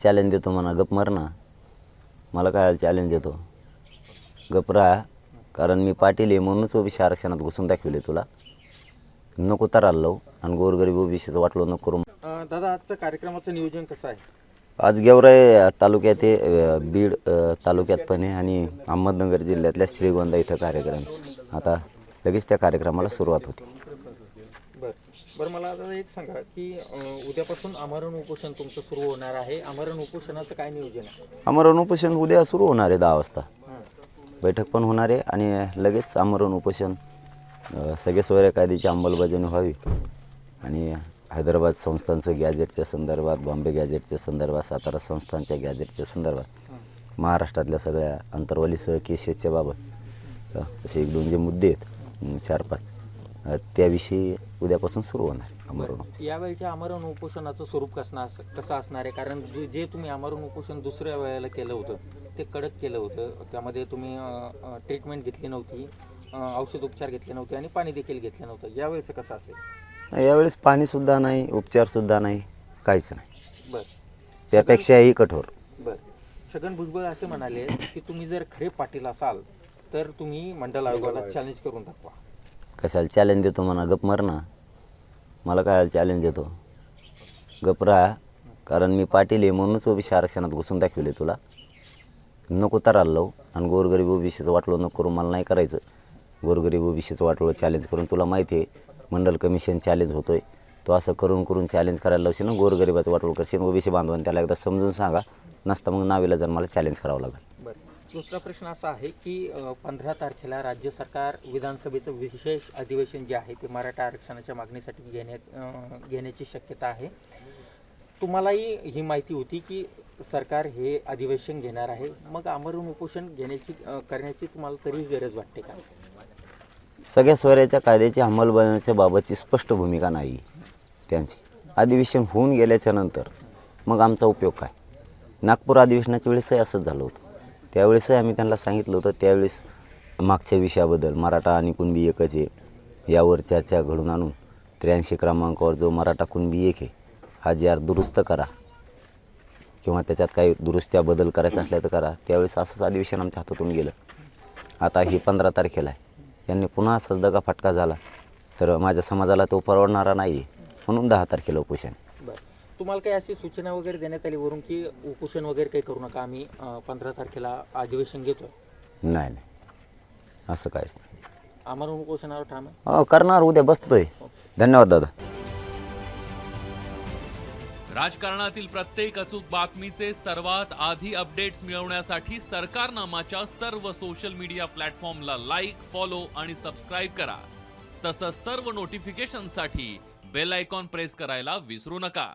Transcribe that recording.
Challenge देतो म्हणा गप मर ना. मला काय चॅलेंज देतो? गप राहा कारण मी पाटील आहे म्हणूनच ओबीसी आरक्षणात घुसून दाखवले तुला. नको तर लावू आणि गोरगरीब ओबीसीचं वाटलं नको करू. दादा आजचं कार्यक्रमाचं नियोजन कसं आहे? आज गेवराई तालुक्यात आहे बीड तालुक्यात पण आहे आणि अहमदनगर जिल्ह्यातल्या श्रीगोंदा इथं कार्यक्रम. आता लगेच त्या कार्यक्रमाला सुरुवात होती. बरं. बरं मला आता एक सांगा की उद्यापासून आमरण उपोषण तुमचं सुरू होणार आहे. आमरण उपोषणाचं काय नियोजन आहे? आमरण उपोषण उद्या सुरू होणार आहे दहा वाजता. बैठक पण होणार आहे आणि लगेच आमरण उपोषण सगळे सोयऱ्या कायद्याची अंमलबजावणी व्हावी. आणि हैदराबाद संस्थांचं गॅजेटच्या संदर्भात बॉम्बे गॅजेटच्या संदर्भात सातारा संस्थांच्या गॅजेटच्या संदर्भात महाराष्ट्रातल्या सगळ्या अंतर्वालीसह केसेसच्या बाबत असे एक दोन जे मुद्दे आहेत चार पाच. अ, त्याविषयी उद्यापासून सुरू होणार आहे आमरण. यावेळच्या आमरण उपोषणाचं स्वरूप कसं अस कसं असणार आहे? कारण जे जे तुम्ही आमरण उपोषण दुसऱ्या वेळेला केलं होतं ते कडक केलं होतं. त्यामध्ये तुम्ही ट्रीटमेंट घेतली नव्हती अ, औषध उपचार घेतले नव्हते आणि पाणी देखील घेतलं नव्हतं. यावेळेचं कसं असेल? यावेळेस पाणीसुद्धा नाही उपचारसुद्धा नाही काहीच नाही. बरं. त्यापेक्षाही कठोर. बर. छगन भुजबळ असे म्हणाले की तुम्ही जर खरे पाटील असाल तर तुम्ही मंडल आयोगाला चॅलेंज करून दाखवा. कशाला चॅलेंज देतो म्हणा गप मर ना. मला काय चॅलेंज देतो. गप राहा कारण मी पाटील आहे म्हणूनच ओबीसी आरक्षणात घुसून दाखवले तुला. नको तर लावू. आणि गोरगरीब ओबीसीचं वाटलं नको करून मला नाही करायचं. गोरगरीब ओबीसीचं वाटलं चॅलेंज करून तुला माहिती आहे मंडल कमिशन चॅलेंज होतोय. तो असं करून करून चॅलेंज करायला लावशील ना गोरगरिबाचं वाटलं करशील. ओबीसी बांधवान त्याला एकदा समजून सांगा. नसता मग नावीला जर मला चॅलेंज करावं लागेल. दुसरा प्रश्न असा आहे की पंधरा तारखेला राज्य सरकार विधानसभेचं विशेष अधिवेशन जे आहे ते मराठा आरक्षणाच्या मागणीसाठी घेण्यात घेण्याची शक्यता आहे. तुम्हालाही ही माहिती होती की सरकार हे अधिवेशन घेणार आहे. मग आमरण उपोषण घेण्याची करण्याची तुम्हाला तरीही गरज वाटते का? सगळ्या स्वराच्या कायद्याची अंमलबजावण्याच्या बाबतची स्पष्ट भूमिका नाही त्यांची. अधिवेशन होऊन गेल्याच्यानंतर मग आमचा उपयोग काय? नागपूर अधिवेशनाच्या वेळेसही असंच झालं होतं. त्यावेळेसही आम्ही त्यांना सांगितलं होतं त्यावेळेस मागच्या विषयाबद्दल मराठा आणि कुणबी एकच आहे यावर चर्चा घडून आणून त्र्याऐंशी क्रमांकावर जो मराठा कुणबी एक आहे हा जार दुरुस्त करा किंवा त्याच्यात काही दुरुस्त्या बदल करायचा असल्या तर करा त्यावेळेस असंच अधिवेशन आमच्या हातातून गेलं. आता ही पंधरा तारखेला आहे. यांनी पुन्हा असाच दगा फटका झाला तर माझ्या समाजाला तो परवडणारा नाही आहे म्हणून दहा तारखेला उपोषण. तुम्हाला काही अशी सूचना वगैरे देण्यात आली वरून की उपोषण वगैरे काही करू नका? आम्ही पंधरा तारखेला अधिवेशन घेतोय. नाही नाही. असं काहीच नाही. आम्हाला उपोषणावर ठाम आहे? हो करणार उद्या बसतोय. धन्यवाद दादा. राजकारणातील प्रत्येक अचूक बातमीचे सर्वात आधी अपडेट्स मिळवण्यासाठी सरकारनामाच्या सर्व सोशल मीडिया प्लॅटफॉर्मला लाईक फॉलो आणि सबस्क्राईब करा. तसंच सर्व नोटिफिकेशनसाठी बेल आयकॉन प्रेस करायला विसरू नका.